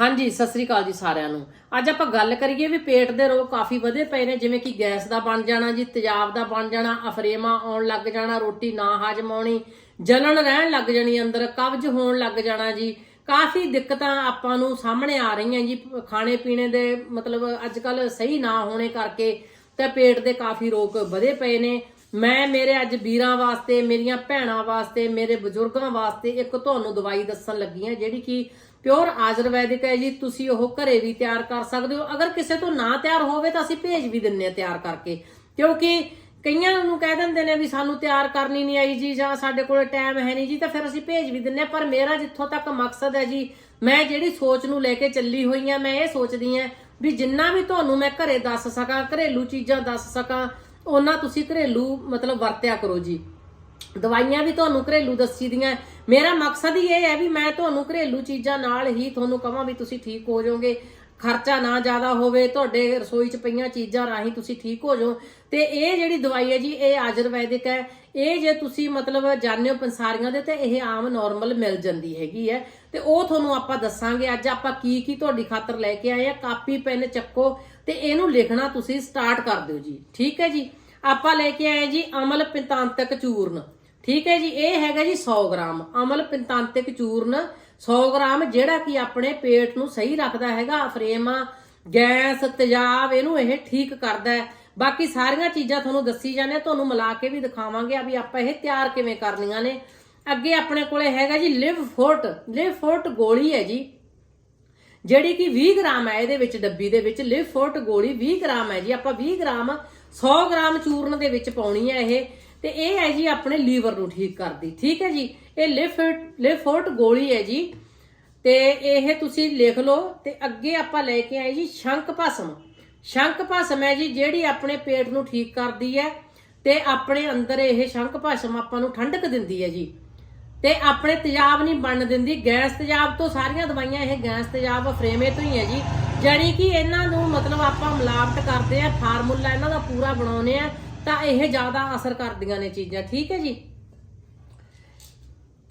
ਹਾਂਜੀ, ਸਤਿ ਸ੍ਰੀ ਅਕਾਲ ਜੀ ਸਾਰਿਆਂ ਨੂੰ। ਅੱਜ ਆਪਾਂ ਗੱਲ ਕਰੀਏ ਵੀ ਪੇਟ ਦੇ ਰੋਗ ਕਾਫੀ ਵਧੇ ਪਏ ਨੇ, ਜਿਵੇਂ ਕਿ ਗੈਸ ਦਾ ਬਣ ਜਾਣਾ ਜੀ, ਤੇਜ਼ਾਬ ਦਾ ਬਣ ਜਾਣਾ, ਅਫਰੇਮਾ ਆਉਣ ਲੱਗ ਜਾਣਾ, ਰੋਟੀ ਨਾ ਹਜਮ ਆਉਣੀ, ਜਲਣ ਰਹਿਣ ਲੱਗ ਜਾਣੀ ਅੰਦਰ, ਕਬਜ਼ ਹੋਣ ਲੱਗ ਜਾਣਾ ਜੀ। ਕਾਫੀ ਦਿੱਕਤਾਂ ਆਪਾਂ ਨੂੰ ਸਾਹਮਣੇ ਆ ਰਹੀਆਂ ਜੀ, ਖਾਣੇ ਪੀਣੇ ਦੇ ਮਤਲਬ ਅੱਜ ਕੱਲ ਸਹੀ ਨਾ ਹੋਣੇ ਕਰਕੇ ਤੇ ਪੇਟ ਦੇ ਕਾਫੀ ਰੋਗ ਵਧੇ ਪਏ ਨੇ। ਮੈਂ, ਮੇਰੇ ਅੱਜ ਵੀਰਾਂ ਵਾਸਤੇ, ਮੇਰੀਆਂ ਭੈਣਾਂ ਵਾਸਤੇ, ਮੇਰੇ ਬਜ਼ੁਰਗਾਂ ਵਾਸਤੇ ਇੱਕ ਤੁਹਾਨੂੰ ਦਵਾਈ ਦੱਸਣ ਲੱਗੀ ਹਾਂ, ਜਿਹੜੀ ਕਿ ਪਿਓਰ ਆਯੁਰਵੈਦਿਕ ਹੈ ਜੀ, ਤੁਸੀਂ ਉਹ ਘਰੇ ਵੀ ਤਿਆਰ ਕਰ ਸਕਦੇ ਹੋ। ਅਗਰ ਕਿਸੇ ਤੋਂ ਨਾ ਤਿਆਰ ਹੋਵੇ ਤਾਂ ਅਸੀਂ ਭੇਜ ਵੀ ਦਿੰਨੇ ਆ ਤਿਆਰ ਕਰਕੇ। ਕਿਉਂਕਿ ਕਈਆਂ ਨੂੰ ਕਹਿ ਦਿੰਦੇ ਨੇ ਵੀ ਸਾਨੂੰ ਤਿਆਰ ਕਰਨੀ ਨਹੀਂ ਆਈ ਜੀ, ਜਾਂ ਸਾਡੇ ਕੋਲ ਟਾਈਮ ਹੈ ਨਹੀਂ ਜੀ, ਤਾਂ ਫਿਰ ਅਸੀਂ ਭੇਜ ਵੀ ਦਿੰਨੇ ਆ। ਪਰ ਮੇਰਾ ਜਿੱਥੋਂ ਤੱਕ ਮਕਸਦ ਹੈ ਜੀ, ਮੈਂ ਜਿਹੜੀ ਸੋਚ ਨੂੰ ਲੈ ਕੇ ਚੱਲੀ ਹੋਈ ਆ ਮੈਂ ਇਹ ਸੋਚਦੀ ਆ ਵੀ ਜਿੰਨਾ ਵੀ ਤੁਹਾਨੂੰ ਮੈਂ ਘਰੇ ਦੱਸ ਸਕਾਂ, ਘਰੇਲੂ ਚੀਜ਼ਾਂ ਦੱਸ ਸਕਾਂ, ਉਹਨਾਂ ਤੁਸੀਂ ਘਰੇਲੂ ਮਤਲਬ ਵਰਤਿਆ ਕਰੋ ਜੀ। ਦਵਾਈਆਂ ਵੀ ਤੁਹਾਨੂੰ ਘਰੇਲੂ ਦੱਸੀ ਦੀਆਂ ਮੇਰਾ ਮਕਸਦ ਹੀ ਇਹ ਹੈ ਵੀ ਮੈਂ ਤੁਹਾਨੂੰ ਘਰੇਲੂ ਚੀਜ਼ਾਂ ਨਾਲ ਹੀ ਤੁਹਾਨੂੰ ਕਹਾਂ ਵੀ ਤੁਸੀਂ ਠੀਕ ਹੋ ਜਾਓਗੇ। ਖਰਚਾ ਨਾ ਜ਼ਿਆਦਾ ਹੋਵੇ, ਤੁਹਾਡੇ ਰਸੋਈ 'ਚ ਪਈਆਂ ਚੀਜ਼ਾਂ ਰਾਹੀਂ ਤੁਸੀਂ ਠੀਕ ਹੋ ਜਾਓ। ਤੇ ਇਹ ਜਿਹੜੀ ਦਵਾਈ ਹੈ ਜੀ, ਇਹ ਆਯੁਰਵੈਦਿਕ ਹੈ। ਇਹ ਜੇ ਤੁਸੀਂ ਮਤਲਬ ਜਾਣਦੇ ਹੋ ਪੰਸਾਰੀਆਂ ਦੇ, ਤੇ ਇਹ ਆਮ ਨਾਰਮਲ ਮਿਲ ਜਾਂਦੀ ਹੈਗੀ ਹੈ। ਤੇ ਉਹ ਤੁਹਾਨੂੰ ਆਪਾਂ ਦੱਸਾਂਗੇ ਅੱਜ ਆਪਾਂ ਕੀ ਕੀ ਤੁਹਾਡੀ ਖਾਤਰ ਲੈ ਕੇ ਆਏ ਆ। ਕਾਪੀ, ਪੈਨ ਚੱਕੋ ਤੇ ਇਹਨੂੰ ਲਿਖਣਾ ਤੁਸੀਂ ਸਟਾਰਟ ਕਰ ਦਿਓ ਜੀ। ਠੀਕ ਹੈ ਜੀ? ਆਪਾਂ ਲੈ ਕੇ ਆਏ ਜੀ ਅਮਲ ਪਿੰਤਾਂਤਕ ਚੂਰਨ। ਠੀਕ ਹੈ ਜੀ, ਇਹ ਹੈਗਾ ਜੀ 100 ਗ੍ਰਾਮ। ਅਮਲ ਪਿੰਤਾਂਤਕ ਚੂਰਨ 100 ਗ੍ਰਾਮ, ਜਿਹੜਾ ਕਿ ਆਪਣੇ ਪੇਟ ਨੂੰ ਸਹੀ ਰੱਖਦਾ ਹੈਗਾ, ਫਰੇਮਾ, ਗੈਸ, ਤੇਜ਼ਾਬ, ਇਹਨੂੰ ਇਹ ਠੀਕ ਕਰਦਾ ਹੈ। ਬਾਕੀ ਸਾਰੀਆਂ ਚੀਜ਼ਾਂ ਤੁਹਾਨੂੰ ਦੱਸੀ ਜਾਂਦੇ ਤੁਹਾਨੂੰ ਮਿਲਾ ਕੇ ਵੀ ਦਿਖਾਵਾਂਗੇ ਆ ਵੀ ਆਪਾਂ ਇਹ ਤਿਆਰ ਕਿਵੇਂ ਕਰਨੀਆਂ ਨੇ। ਅੱਗੇ ਆਪਣੇ ਕੋਲੇ ਹੈਗਾ ਜੀ ਲਿਵ ਫੋਰਟ ਲਿਵ ਫੋਰਟ ਗੋਲੀ ਹੈ ਜੀ। ਜਿਹੜੀ ਕਿ 20 ਗ੍ਰਾਮ ਹੈ ਇਹਦੇ ਵਿੱਚ, ਡੱਬੀ ਦੇ ਵਿੱਚ ਲਿਵ ਫੋਰਟ ਗੋਲੀ 20 ਗ੍ਰਾਮ ਹੈ ਜੀ। ਆਪਾਂ 20 ਗ੍ਰਾਮ 100 ਗ੍ਰਾਮ ਚੂਰਨ ਦੇ ਵਿੱਚ ਪਾਉਣੀ ਹੈ ਇਹ, ਤੇ ਇਹ ਹੈ ਜੀ ਆਪਣੇ ਲੀਵਰ ਨੂੰ ਠੀਕ ਕਰਦੀ, ਠੀਕ ਹੈ ਜੀ? ਇਹ ਲਿਵ ਫੋਰਟ ਗੋਲੀ ਹੈ ਜੀ, ਤੇ ਇਹ ਤੁਸੀਂ ਲਿਖ ਲਓ, ਤੇ ਅੱਗੇ ਆਪਾਂ ਲੈ ਕੇ ਆਏ ਜੀ ਸ਼ੰਖ ਭਸਮ। ਸ਼ੰਖ ਭਸਮ ਹੈ ਜੀ, ਜਿਹੜੀ ਆਪਣੇ ਪੇਟ ਨੂੰ ਠੀਕ ਕਰਦੀ ਹੈ, ਤੇ ਆਪਣੇ ਅੰਦਰ ਇਹ ਸ਼ੰਕ ਭਸਮ ਆਪਾਂ ਨੂੰ ਠੰਡਕ ਦਿੰਦੀ ਹੈ ਜੀ। ਤੇ ਆਪਣੇ ਤੇਜ਼ਾਬ ਨਹੀਂ ਬਣਨ ਦਿੰਦੀ, ਗੈਸ ਤੇਜ਼ਾਬ ਤੋਂ ਸਾਰੀਆਂ ਦਵਾਈਆਂ ਇਹ ਗੈਸ ਤੇਜ਼ਾਬ ਫਰੇਮੇ ਤੋਂ ਹੀ ਹੈ ਜੀ। ਜਾਣੀ ਕਿ ਇਹਨਾਂ ਨੂੰ ਮਤਲਬ ਆਪਾਂ ਮਿਲਾਵਟ ਕਰਦੇ ਆ, ਫਾਰਮੂਲਾ ਇਹਨਾਂ ਦਾ ਪੂਰਾ ਬਣਾਉਨੇ ਆ, ਤਾਂ ਇਹ ਜ਼ਿਆਦਾ ਅਸਰ ਕਰਦੀਆਂ ਨੇ ਚੀਜ਼ਾਂ, ਠੀਕ ਹੈ ਜੀ?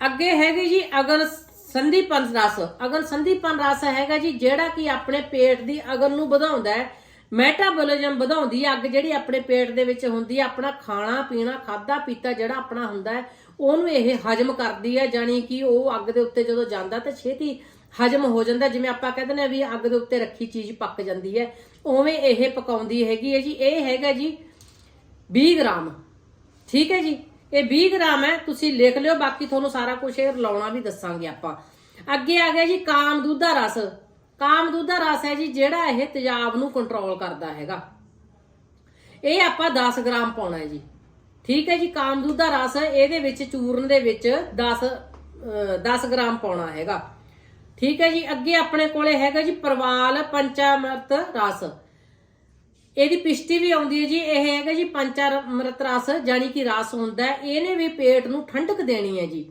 ਅੱਗੇ ਹੈਗੀ ਜੀ ਅਗਨ ਸੰਧੀਪਨ ਰਸ। ਅਗਨ ਸੰਧੀਪਨ ਰਸ ਹੈਗਾ ਜੀ, ਜਿਹੜਾ ਕਿ ਆਪਣੇ ਪੇਟ ਦੀ ਅਗਨ ਨੂੰ ਵਧਾਉਂਦਾ ਹੈ, ਮੈਟਾਬੋਲਿਜ਼ਮ ਵਧਾਉਂਦੀ ਹੈ, ਅੱਗ ਜਿਹੜੀ ਆਪਣੇ ਪੇਟ ਦੇ ਵਿੱਚ ਹੁੰਦੀ ਹੈ, ਆਪਣਾ ਖਾਣਾ, ਪੀਣਾ ਖਾਦਾ ਪੀਤਾ ਜਿਹੜਾ ਆਪਣਾ ਹੁੰਦਾ ਹੈ, ਉਹਨੂੰ ਇਹ ਹਜਮ ਕਰਦੀ ਹੈ, ਜਾਣੀ ਕਿ ਉਹ ਅੱਗ ਦੇ ਉੱਤੇ ਜਦੋਂ ਜਾਂਦਾ ਤਾਂ ਛੇਤੀ ਹਜਮ ਹੋ ਜਾਂਦਾ, ਜਿਵੇਂ ਆਪਾਂ ਕਹਿੰਦੇ ਨੇ ਵੀ ਅੱਗ ਦੇ ਉੱਤੇ ਰੱਖੀ ਚੀਜ਼ ਪੱਕ ਜਾਂਦੀ ਹੈ, ਉਵੇਂ ਇਹ ਪਕਾਉਂਦੀ ਹੈਗੀ ਹੈ ਜੀ। ਇਹ ਹੈਗਾ ਜੀ 20 ਗ੍ਰਾਮ। ਠੀਕ ਹੈ ਜੀ? ਇਹ 20 ਗ੍ਰਾਮ ਹੈ, ਤੁਸੀਂ ਲਿਖ ਲਿਓ, ਬਾਕੀ ਤੁਹਾਨੂੰ ਸਾਰਾ ਕੁਝ ਇਹ ਰਲਾਉਣਾ ਵੀ ਦੱਸਾਂਗੇ ਆਪਾਂ। ਅੱਗੇ ਆ ਗਿਆ ਜੀ ਕਾਮ ਦੁੱਧ ਦਾ ਰਸ। ਕਾਮ ਦੁੱਧ ਦਾ ਰਸ ਹੈ ਜੀ, ਜਿਹੜਾ ਇਹ ਤੇਜ਼ਾਬ ਨੂੰ ਕੰਟਰੋਲ ਕਰਦਾ ਹੈਗਾ। ਇਹ ਆਪਾਂ 10 ਗ੍ਰਾਮ ਪਾਉਣਾ ਹੈ ਜੀ। ਠੀਕ ਹੈ ਜੀ, ਕਾਮ ਦੁੱਧ ਦਾ ਰਸ ਇਹਦੇ ਵਿੱਚ, ਚੂਰਨ ਦੇ ਵਿੱਚ 10 ਅਹ 10 ਗ੍ਰਾਮ ਪਾਉਣਾ ਹੈਗਾ। ਠੀਕ ਹੈ ਜੀ, ਅੱਗੇ ਆਪਣੇ ਕੋਲੇ ਹੈਗਾ ਜੀ ਪਰਵਾਲ, ਪੰਚਾਮ੍ਰਿਤ ਰਸ। ਇਹਦੀ ਪਿਸ਼ਟੀ ਵੀ ਆਉਂਦੀ ਹੈ ਜੀ, ਇਹ ਹੈਗਾ ਜੀ ਪੰਚਾਮ੍ਰਿਤ ਰਸ ਜਾਨੀ ਕਿ ਰਸ ਹੁੰਦਾ ਇਹਨੇ ਵੀ ਪੇਟ ਨੂੰ ਠੰਡਕ ਦੇਣੀ ਹੈ ਜੀ।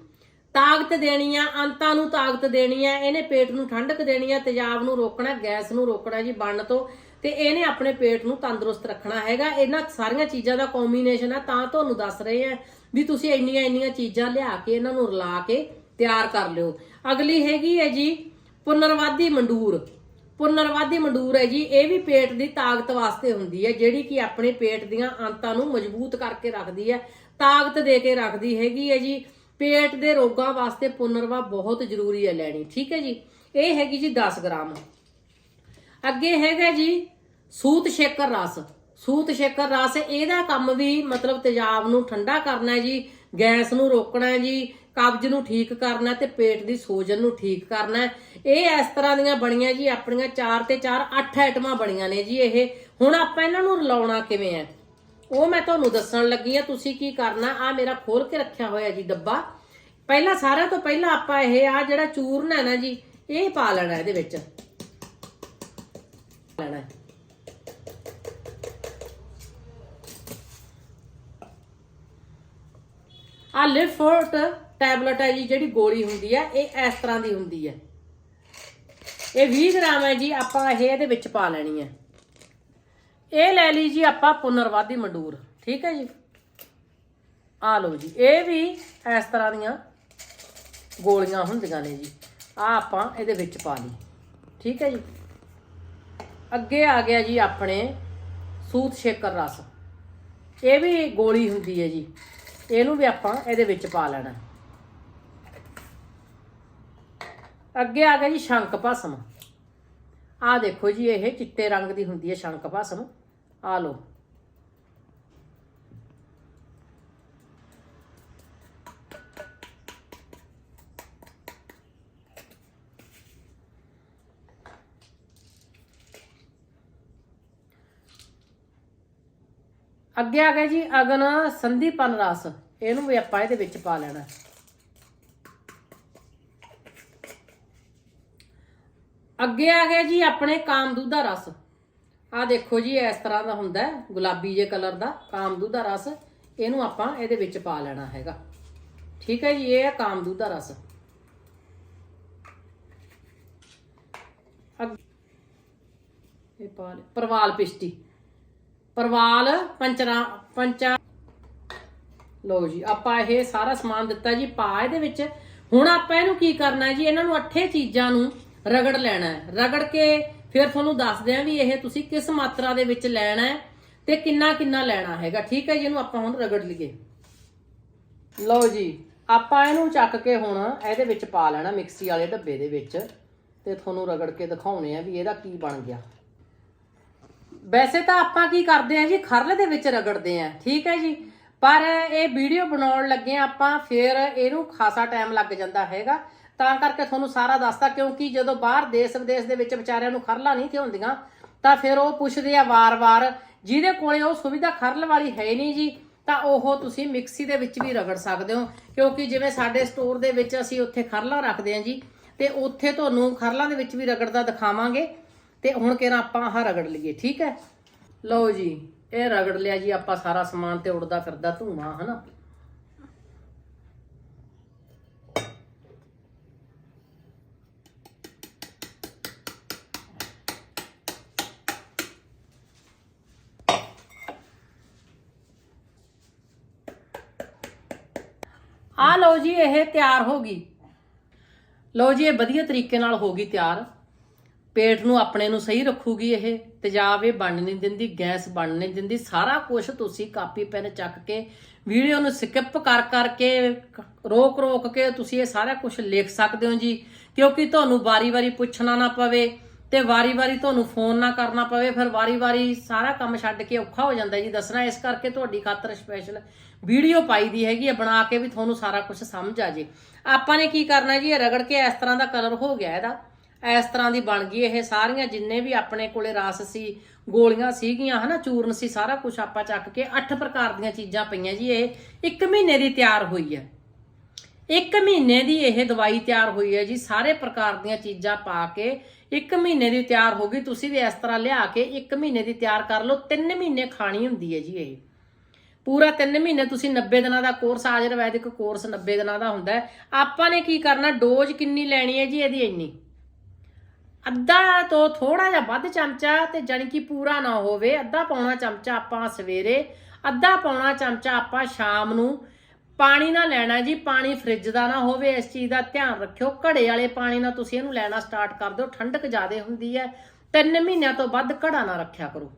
ਤਾਕਤ ਦੇਣੀ ਆ, ਅੰਤਾਂ ਨੂੰ ਤਾਕਤ ਦੇਣੀ ਆ, ਇਹਨੇ ਪੇਟ ਨੂੰ ਠੰਡਕ ਦੇਣੀ ਆ, ਤੇਜ਼ਾਬ ਨੂੰ ਰੋਕਣਾ, ਗੈਸ ਨੂੰ ਰੋਕਣਾ ਜੀ ਬਣਨ ਤੋਂ, ਤੇ ਇਹਨੇ ਆਪਣੇ ਪੇਟ ਨੂੰ ਤੰਦਰੁਸਤ ਰੱਖਣਾ ਹੈਗਾ। ਇਹਨਾਂ ਸਾਰੀਆਂ ਚੀਜ਼ਾਂ ਦਾ ਕੰਬੀਨੇਸ਼ਨ ਆ, ਤਾਂ ਤੁਹਾਨੂੰ ਦੱਸ ਰਹੇ ਆ ਵੀ ਤੁਸੀਂ ਇੰਨੀਆਂ ਇੰਨੀਆਂ ਚੀਜ਼ਾਂ ਲਿਆ ਕੇ, ਇਹਨਾਂ ਨੂੰ ਰਲਾ ਕੇ ਤਿਆਰ ਕਰ ਲਿਓ। ਅਗਲੀ ਹੈਗੀ ਹੈ ਜੀ ਪੁਨਰਵਾਦੀ ਮੰਡੂਰ। ਪੁਨਰਵਾਦੀ ਮੰਡੂਰ ਹੈ ਜੀ, ਇਹ ਵੀ ਪੇਟ ਦੀ ਤਾਕਤ ਵਾਸਤੇ ਹੁੰਦੀ ਹੈ, ਜਿਹੜੀ ਕਿ ਆਪਣੇ ਪੇਟ ਦੀਆਂ ਅੰਤਾਂ ਨੂੰ ਮਜ਼ਬੂਤ ਕਰਕੇ ਰੱਖਦੀ ਹੈ। ਤਾਕਤ ਦੇ ਕੇ ਰੱਖਦੀ ਹੈਗੀ ਹੈ ਜੀ, ਪੇਟ ਦੇ ਰੋਗਾਂ ਵਾਸਤੇ ਪੁਨਰਵਾ ਬਹੁਤ ਜ਼ਰੂਰੀ ਹੈ ਲੈਣੀ, ਠੀਕ ਹੈ ਜੀ? ਇਹ ਹੈਗੀ ਜੀ 10 ਗ੍ਰਾਮ। ਅੱਗੇ ਹੈਗਾ ਜੀ ਸੂਤ ਸ਼ੇਕਰ ਰਸ। ਸੂਤ ਸ਼ੇਕਰ ਰਸ, ਇਹਦਾ ਕੰਮ ਵੀ ਮਤਲਬ ਤੇਜ਼ਾਬ ਨੂੰ ਠੰਡਾ ਕਰਨਾ ਹੈ ਜੀ, ਗੈਸ ਨੂੰ ਰੋਕਣਾ ਹੈ ਜੀ ਕਬਜ਼ ਨੂੰ ਠੀਕ ਕਰਨਾ ਤੇ ਪੇਟ ਦੀ ਸੋਜਨ ਨੂੰ ਠੀਕ ਕਰਨਾ ਇਹ ਇਸ ਤਰ੍ਹਾਂ ਦੀਆਂ ਬਣੀਆਂ ਜੀ, ਆਪਣੀਆਂ 4 ਤੇ 4 8 ਆਈਟਮਾਂ ਬਣੀਆਂ ਨੇ ਜੀ ਇਹ। ਹੁਣ ਆਪਾਂ ਇਹਨਾਂ ਨੂੰ ਰਲਾਉਣਾ ਕਿਵੇਂ ਹੈ? ਉਹ ਮੈਂ ਤੁਹਾਨੂੰ ਦੱਸਣ ਲੱਗੀ ਆ ਤੁਸੀਂ ਕੀ ਕਰਨਾ? ਆ ਮੇਰਾ ਖੋਲ ਕੇ ਰੱਖਿਆ ਹੋਇਆ ਜੀ ਡੱਬਾ। ਪਹਿਲਾਂ ਸਾਰਿਆਂ ਤੋਂ ਪਹਿਲਾਂ ਆਪਾਂ ਇਹ ਆ ਜਿਹੜਾ ਚੂਰਨ ਹੈ ਨਾ ਜੀ, ਇਹ ਪਾ ਲੈਣਾ ਇਹਦੇ ਵਿੱਚ। ਲੈਣਾ ਆ ਲਿਫਟ ਟੈਬਲੇਟ ਹੈ ਜੀ ਜਿਹੜੀ ਗੋਲੀ ਹੁੰਦੀ ਹੈ ਇਹ ਇਸ ਤਰ੍ਹਾਂ ਦੀ ਹੁੰਦੀ ਹੈ ਇਹ 20 ਗ੍ਰਾਮ ਹੈ ਜੀ, ਆਪਾਂ ਇਹ ਇਹਦੇ ਵਿੱਚ ਪਾ ਲੈਣੀ ਹੈ ਇਹ ਲੈ ਲਈ ਜੀ ਆਪਾਂ ਪੁਨਰਵਾਦੀ ਮੰਡੂਰ, ਠੀਕ ਹੈ ਜੀ? ਆ ਲਓ ਜੀ, ਇਹ ਵੀ ਇਸ ਤਰ੍ਹਾਂ ਦੀਆਂ ਗੋਲੀਆਂ ਹੁੰਦੀਆਂ ਨੇ ਜੀ। ਆ ਆਪਾਂ ਇਹਦੇ ਵਿੱਚ ਪਾ ਲਈ, ਠੀਕ ਹੈ ਜੀ? ਅੱਗੇ ਆ ਗਿਆ ਜੀ ਆਪਣੇ ਸੂਤ ਸ਼ੇਕਰ ਰਸ। ਇਹ ਵੀ ਗੋਲੀ ਹੁੰਦੀ ਹੈ ਜੀ। ਇਹਨੂੰ ਵੀ ਆਪਾਂ ਇਹਦੇ ਵਿੱਚ ਪਾ ਲੈਣਾ। ਅੱਗੇ ਆ ਗਿਆ ਜੀ ਸ਼ੰਕ ਭਸਮ। ਆ ਦੇਖੋ ਜੀ, ਇਹ ਚਿੱਟੇ ਰੰਗ ਦੀ ਹੁੰਦੀ ਹੈ ਸ਼ੰਕ ਭਸਮ। ਆ ਲਓ। ਅੱਗੇ ਆ ਗਿਆ ਜੀ ਅਗਨ ਸੰਧੀਪਨ ਰਸ ਇਹਨੂੰ ਵੀ ਆਪਾਂ ਇਹਦੇ ਵਿੱਚ ਪਾ ਲੈਣਾ। ਅੱਗੇ ਆ ਗਿਆ ਜੀ ਆਪਣੇ ਕਾਮਦੂ ਦਾ ਰਸ। ਆ ਦੇਖੋ ਜੀ ਇਸ ਤਰ੍ਹਾਂ ਦਾ ਹੁੰਦਾ ਗੁਲਾਬੀ ਜੇ ਕਲਰ ਦਾ ਕਾਮਦੂ ਦਾ ਰਸ। ਇਹਨੂੰ ਆਪਾਂ ਇਹਦੇ ਵਿੱਚ ਪਾ ਲੈਣਾ ਹੈਗਾ। ਠੀਕ ਹੈ ਜੀ, ਇਹ ਹੈ ਕਾਮਦੂ ਦਾ ਰਸ। ਅੱਗ- ਇਹ ਪਾ ਲਿਆ। ਪਰਵਾਲ ਪਿਸ਼ਟੀ। ਪਰਵਾਲ, ਪੰਚਰਾ ਪੰਚਾ ਲਓ ਜੀ, ਆਪਾਂ ਇਹ ਸਾਰਾ ਸਮਾਨ ਦਿੱਤਾ ਜੀ, ਪਾ ਇਹਦੇ ਵਿੱਚ। ਹੁਣ ਆਪਾਂ ਇਹਨੂੰ ਕੀ ਕਰਨਾ ਜੀ, ਇਹਨਾਂ ਨੂੰ ਅੱਠੇ ਚੀਜ਼ਾਂ ਨੂੰ ਰਗੜ ਲੈਣਾ ਹੈ। ਰਗੜ ਕੇ ਫਿਰ ਤੁਹਾਨੂੰ ਦੱਸਦੇ ਆਂ ਵੀ ਇਹ ਤੁਸੀਂ ਕਿਸ ਮਾਤਰਾ ਦੇ ਵਿੱਚ ਲੈਣਾ ਹੈ ਤੇ ਕਿੰਨਾ ਕਿੰਨਾ ਲੈਣਾ ਹੈਗਾ। ਠੀਕ ਹੈ ਜੀ, ਇਹਨੂੰ ਆਪਾਂ ਹੁਣ ਰਗੜ ਲਈਏ। ਲਓ ਜੀ, ਆਪਾਂ ਇਹਨੂੰ ਚੱਕ ਕੇ ਹੁਣ ਇਹਦੇ ਵਿੱਚ ਪਾ ਲੈਣਾ ਮਿਕਸੀ ਵਾਲੇ ਡੱਬੇ ਦੇ ਵਿੱਚ ਤੇ ਤੁਹਾਨੂੰ ਰਗੜ ਕੇ ਦਿਖਾਉਣੇ ਆ ਵੀ ਇਹਦਾ ਕੀ ਬਣ ਗਿਆ। ਵੈਸੇ ਤਾਂ ਆਪਾਂ ਕੀ ਕਰਦੇ ਆ ਜੀ, ਖਰਲੇ ਦੇ ਵਿੱਚ ਰਗੜਦੇ ਆ ਠੀਕ ਹੈ ਜੀ, ਪਰ ਇਹ ਵੀਡੀਓ ਬਣਾਉਣ ਲੱਗੇ ਆਪਾਂ, ਫਿਰ ਇਹਨੂੰ ਖਾਸਾ ਟਾਈਮ ਲੱਗ ਜਾਂਦਾ ਹੈਗਾ। ਤਾਂ ਕਰਕੇ ਤੁਹਾਨੂੰ ਸਾਰਾ ਦੱਸਤਾ ਕਿਉਂਕਿ ਜਦੋਂ ਬਾਹਰ ਦੇਸ਼ ਵਿਦੇਸ਼ ਦੇ ਵਿੱਚ ਵਿਚਾਰਿਆਂ ਨੂੰ ਖਰਲਾ ਨਹੀਂ ਤੇ ਹੁੰਦੀਆਂ ਤਾਂ ਫਿਰ ਉਹ ਪੁੱਛਦੇ ਆ ਵਾਰ-ਵਾਰ, ਜਿਹਦੇ ਕੋਲੇ ਉਹ ਸੁਵਿਧਾ ਖਰਲ ਵਾਲੀ ਹੈ ਨਹੀਂ ਜੀ, ਤਾਂ ਉਹ ਤੁਸੀਂ ਮਿਕਸੀ ਦੇ ਵਿੱਚ ਵੀ ਰਗੜ ਸਕਦੇ ਹੋ, ਕਿਉਂਕਿ ਜਿਵੇਂ ਸਾਡੇ ਸਟੋਰ ਦੇ ਵਿੱਚ ਅਸੀਂ ਉੱਥੇ ਖਰਲਾ ਰੱਖਦੇ ਹਾਂ ਜੀ, ਤੇ ਉੱਥੇ ਤੁਹਾਨੂੰ ਖਰਲਾਂ ਦੇ ਵਿੱਚ ਵੀ ਰਗੜਦਾ ਦਿਖਾਵਾਂਗੇ, ਤੇ ਹੁਣ ਕਿਹੜਾ ਆਪਾਂ ਆਹ ਰਗੜ ਲਈਏ, ਠੀਕ ਹੈ? ਲਓ ਜੀ, ਇਹ ਰਗੜ ਲਿਆ ਜੀ, ਆਪਾਂ ਸਾਰਾ ਸਮਾਨ ਤੇ ਉੜਦਾ ਫਿਰਦਾ ਧੂਆਂ, ਹਨਾ? ਆ ਲਓ ਜੀ, ਇਹ ਤਿਆਰ ਹੋ ਗਈ। ਲਓ ਜੀ, ਇਹ ਵਧੀਆ ਤਰੀਕੇ ਨਾਲ ਹੋ ਗਈ ਤਿਆਰ। ਪੇਟ ਨੂੰ ਆਪਣੇ ਨੂੰ ਸਹੀ ਰੱਖੂਗੀ ਇਹ ਤੇਜ਼ਾਬ ਇਹ ਬਣ ਨਹੀਂ ਦਿੰਦੀ, ਗੈਸ ਬਣ ਨਹੀਂ ਦਿੰਦੀ। ਸਾਰਾ ਕੁਝ ਤੁਸੀਂ ਕਾਪੀ, ਪੈਨ ਚੱਕ ਕੇ ਵੀਡੀਓ ਨੂੰ ਸਕਿਪ ਕਰ ਕਰਕੇ, ਰੋਕ ਰੋਕ ਕੇ ਤੁਸੀਂ ਇਹ ਸਾਰਾ ਕੁਝ ਲਿਖ ਸਕਦੇ ਹੋ ਜੀ। ਕਿਉਂਕਿ ਤੁਹਾਨੂੰ ਵਾਰੀ-ਵਾਰੀ ਪੁੱਛਣਾ ਨਾ ਪਵੇ। ਤੇ ਵਾਰੀ-ਵਾਰੀ ਤੁਹਾਨੂੰ ਫੋਨ ਨਾ ਕਰਨਾ ਪਵੇ, ਫਿਰ ਵਾਰੀ-ਵਾਰੀ ਸਾਰਾ ਕੰਮ ਛੱਡ ਕੇ ਔਖਾ ਹੋ ਜਾਂਦਾ ਜੀ। ਦੱਸਣਾ ਇਸ ਕਰਕੇ ਤੁਹਾਡੀ ਖਾਤਰ ਸਪੈਸ਼ਲ ਵੀਡੀਓ ਪਾਈ ਦੀ ਹੈਗੀ ਹੈ ਬਣਾ ਕੇ ਵੀ ਤੁਹਾਨੂੰ ਸਾਰਾ ਕੁਝ ਸਮਝ ਆ ਜੇ। ਆਪਾਂ ਨੇ ਕੀ ਕਰਨਾ ਜੀ, ਇਹ ਰਗੜ ਕੇ ਇਸ ਤਰ੍ਹਾਂ ਦਾ ਕਲਰ ਹੋ ਗਿਆ ਇਹਦਾ। ਇਸ ਤਰ੍ਹਾਂ ਦੀ ਬਣ ਗਈ ਇਹ ਸਾਰੀਆਂ, ਜਿੰਨੇ ਵੀ ਆਪਣੇ ਕੋਲੇ ਰਸ ਸੀ, ਗੋਲੀਆਂ ਸੀਗੀਆਂ, ਹਨਾ, ਚੂਰਨ ਸੀ, ਸਾਰਾ ਕੁਝ ਆਪਾਂ ਚੱਕ ਕੇ 8 ਪ੍ਰਕਾਰ ਦੀਆਂ ਚੀਜ਼ਾਂ ਪਈਆਂ ਜੀ, ਇਹ 1 ਮਹੀਨੇ ਦੀ ਤਿਆਰ ਹੋਈ ਹੈ। ਇੱਕ ਮਹੀਨੇ ਦੀ ਇਹ ਦਵਾਈ ਤਿਆਰ ਹੋਈ ਹੈ ਜੀ, ਸਾਰੇ ਪ੍ਰਕਾਰ ਦੀਆਂ ਚੀਜ਼ਾਂ ਪਾ ਕੇ ਇੱਕ ਮਹੀਨੇ ਦੀ ਤਿਆਰ ਹੋ ਗਈ। ਤੁਸੀਂ ਵੀ ਇਸ ਤਰ੍ਹਾਂ ਲਿਆ ਕੇ ਇੱਕ ਮਹੀਨੇ ਦੀ ਤਿਆਰ ਕਰ ਲਓ। ਤਿੰਨ ਮਹੀਨੇ ਖਾਣੀ ਹੁੰਦੀ ਹੈ ਜੀ ਇਹ। ਪੂਰਾ 3 ਮਹੀਨੇ ਤੁਸੀਂ 90 ਦਿਨਾਂ ਦਾ ਕੋਰਸ ਆਯੁਰਵੈਦਿਕ ਕੋਰਸ 90 ਦਿਨਾਂ ਦਾ ਹੁੰਦਾ ਹੈ। ਆਪਾਂ ਨੇ ਕੀ ਕਰਨਾ ਡੋਜ਼ ਕਿੰਨੀ ਲੈਣੀ ਹੈ ਜੀ ਇਹਦੀ ਇੰਨੀ? ਅੱਧਾ ਤੋਂ ਥੋੜਾ ਜਿਹਾ ਵੱਧ ਚਮਚਾ ਤੇ ਜਾਨੀ ਕਿ ਪੂਰਾ ਨਾ ਹੋਵੇ। ਅੱਧਾ ਪੌਣਾ ਚਮਚਾ ਆਪਾਂ ਸਵੇਰੇ, ਅੱਧਾ ਪੌਣਾ ਚਮਚਾ ਆਪਾਂ ਸ਼ਾਮ ਨੂੰ ਪਾਣੀ ਨਾ ਲੈਣਾ ਜੀ, ਪਾਣੀ ਫ੍ਰਿਜ ਦਾ ਨਾ ਹੋਵੇ, ਇਸ ਚੀਜ਼ ਦਾ ਧਿਆਨ ਰੱਖਿਓ। ਘੜੇ ਵਾਲੇ ਪਾਣੀ ਨਾਲ ਤੁਸੀਂ ਇਹਨੂੰ ਲੈਣਾ ਸਟਾਰਟ ਕਰ ਦਿਓ, ਠੰਡਕ ਜ਼ਿਆਦਾ ਹੁੰਦੀ ਹੈ। ਤਿੰਨ ਮਹੀਨਿਆਂ ਤੋਂ ਵੱਧ ਘੜਾ ਨਾ ਰੱਖਿਆ ਕਰੋ।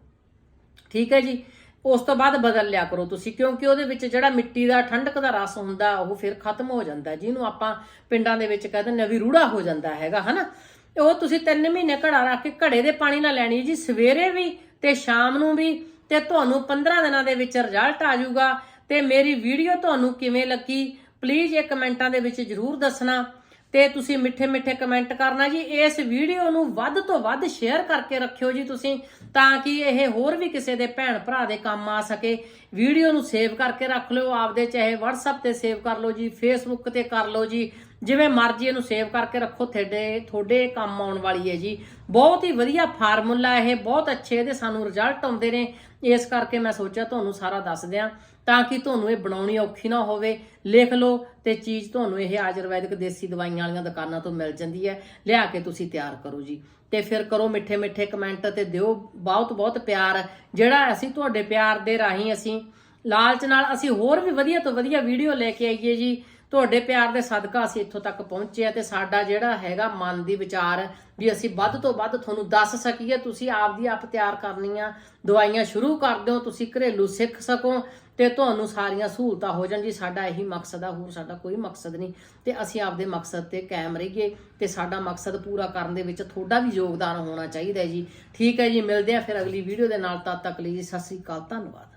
ਠੀਕ ਹੈ ਜੀ? ਉਸ ਤੋਂ ਬਾਅਦ ਬਦਲ ਲਿਆ ਕਰੋ ਤੁਸੀਂ, ਕਿਉਂਕਿ ਉਹਦੇ ਵਿੱਚ ਜਿਹੜਾ ਮਿੱਟੀ ਦਾ, ਠੰਡਕ ਦਾ ਰਸ ਹੁੰਦਾ, ਉਹ ਫਿਰ ਖਤਮ ਹੋ ਜਾਂਦਾ ਜਿਹਨੂੰ ਆਪਾਂ ਪਿੰਡਾਂ ਦੇ ਵਿੱਚ ਕਹਿੰਦੇ ਨੇ ਵੀ ਰੂੜਾ ਹੋ ਜਾਂਦਾ ਹੈਗਾ, ਹਨਾ? ਉਹ ਤੁਸੀਂ 3 ਮਹੀਨੇ ਘੜਾ ਰੱਖ ਕੇ ਘੜੇ ਦੇ ਪਾਣੀ ਨਾਲ ਲੈਣੀ ਜੀ। ਸਵੇਰੇ ਵੀ ਤੇ ਸ਼ਾਮ ਨੂੰ ਵੀ ਤੇ ਤੁਹਾਨੂੰ 15 ਦਿਨਾਂ ਦੇ ਵਿੱਚ ਰਿਜ਼ਲਟ ਆ ਜਾਊਗਾ। ਤੇ ਮੇਰੀ ਵੀਡੀਓ ਤੁਹਾਨੂੰ ਕਿਵੇਂ ਲੱਗੀ ਪਲੀਜ਼ ਇਹ ਕਮੈਂਟਾਂ ਦੇ ਵਿੱਚ ਜਰੂਰ ਦੱਸਣਾ ਤੇ ਤੁਸੀਂ ਮਿੱਠੇ ਮਿੱਠੇ ਕਮੈਂਟ ਕਰਨਾ ਜੀ। ਇਸ ਵੀਡੀਓ ਨੂੰ ਵੱਧ ਤੋਂ ਵੱਧ ਸ਼ੇਅਰ ਕਰਕੇ ਰੱਖਿਓ ਜੀ ਤੁਸੀਂ, ਤਾਂ ਕਿ ਇਹ ਹੋਰ ਵੀ ਕਿਸੇ ਦੇ ਭੈਣ ਭਰਾ ਦੇ ਕੰਮ ਆ ਸਕੇ। ਵੀਡੀਓ ਨੂੰ ਸੇਵ ਕਰਕੇ ਰੱਖ ਲਿਓ, ਆਪਦੇ ਚਾਹੇ WhatsApp ਤੇ ਸੇਵ ਕਰ ਲਓ ਜੀ, Facebook ਤੇ ਕਰ ਲਓ ਜੀ। ਜਿਵੇਂ ਮਰਜ਼ੀ ਇਹਨੂੰ ਸੇਵ ਕਰਕੇ ਰੱਖੋ, ਤੁਹਾਡੇ ਤੁਹਾਡੇ ਕੰਮ ਆਉਣ ਵਾਲੀ ਹੈ ਜੀ। ਬਹੁਤ ਹੀ ਵਧੀਆ ਫਾਰਮੂਲਾ ਇਹ, ਬਹੁਤ ਅੱਛੇ ਇਹਦੇ ਸਾਨੂੰ ਰਿਜ਼ਲਟ ਆਉਂਦੇ ਨੇ। ਇਸ ਕਰਕੇ ਮੈਂ ਸੋਚਿਆ ਤੁਹਾਨੂੰ ਸਾਰਾ ਦੱਸ ਦਿਆਂ। ਤਾਂ ਕਿ ਤੁਹਾਨੂੰ ਇਹ ਬਣਾਉਣੀ ਔਖੀ ਨਾ ਹੋਵੇ। ਲਿਖ ਲਓ ਤੇ ਚੀਜ਼ ਤੁਹਾਨੂੰ ਇਹ ਆਯੁਰਵੈਦਿਕ ਦੇਸੀ ਦਵਾਈਆਂ ਵਾਲੀਆਂ ਦੁਕਾਨਾਂ ਤੋਂ ਮਿਲ ਜਾਂਦੀ ਹੈ। ਲਿਆ ਕੇ ਤੁਸੀਂ ਤਿਆਰ ਕਰੋ ਜੀ। ਤੇ ਫਿਰ ਕਰੋ ਮਿੱਠੇ ਮਿੱਠੇ ਕਮੈਂਟ ਤੇ ਦਿਓ। ਬਹੁਤ ਬਹੁਤ ਪਿਆਰ। ਜਿਹੜਾ ਅਸੀਂ ਤੁਹਾਡੇ ਪਿਆਰ ਦੇ ਰਾਹੀਂ ਅਸੀਂ ਲਾਲਚ ਨਾਲ ਅਸੀਂ ਹੋਰ ਵੀ ਵਧੀਆ ਤੋਂ ਵਧੀਆ ਵੀਡੀਓ ਲੈ ਕੇ ਆਈਏ ਜੀ। ਤੁਹਾਡੇ ਪਿਆਰ ਦੇ ਸਦਕਾ ਅਸੀਂ ਇੱਥੋਂ ਤੱਕ ਪਹੁੰਚੇ ਆ ਤੇ ਸਾਡਾ ਜਿਹੜਾ ਹੈਗਾ ਮਨ ਦੀ ਵਿਚਾਰ ਵੀ ਅਸੀਂ ਵੱਧ ਤੋਂ ਵੱਧ ਤੁਹਾਨੂੰ ਦੱਸ ਸਕੀਏ। ਤੁਸੀਂ ਆਪਦੀ ਆਪ ਤਿਆਰ ਕਰਨੀਆਂ ਦਵਾਈਆਂ ਸ਼ੁਰੂ ਕਰ ਦਿਓ, ਤੁਸੀਂ ਘਰੇਲੂ ਸਿੱਖ ਸਕੋ ਤੇ ਤੁਹਾਨੂੰ ਸਾਰੀਆਂ ਸਹੂਲਤਾਂ ਹੋ ਜਾਣ। ਜੀ, ਸਾਡਾ ਇਹੀ ਮਕਸਦ ਆ, ਹੋਰ ਸਾਡਾ ਕੋਈ ਮਕਸਦ ਨਹੀਂ। ਤੇ ਅਸੀਂ ਆਪਦੇ ਮਕਸਦ ਤੇ ਕਾਇਮ ਰਹੀਏ ਤੇ ਸਾਡਾ ਮਕਸਦ ਪੂਰਾ ਕਰਨ ਦੇ ਵਿੱਚ ਤੁਹਾਡਾ ਵੀ ਯੋਗਦਾਨ ਹੋਣਾ ਚਾਹੀਦਾ ਜੀ। ਠੀਕ ਹੈ ਜੀ, ਮਿਲਦੇ ਆ ਫਿਰ ਅਗਲੀ ਵੀਡੀਓ ਦੇ ਨਾਲ। ਤਦ ਤੱਕ ਲਈ ਜੀ, ਸਤਿ ਸ੍ਰੀ ਅਕਾਲ, ਧੰਨਵਾਦ।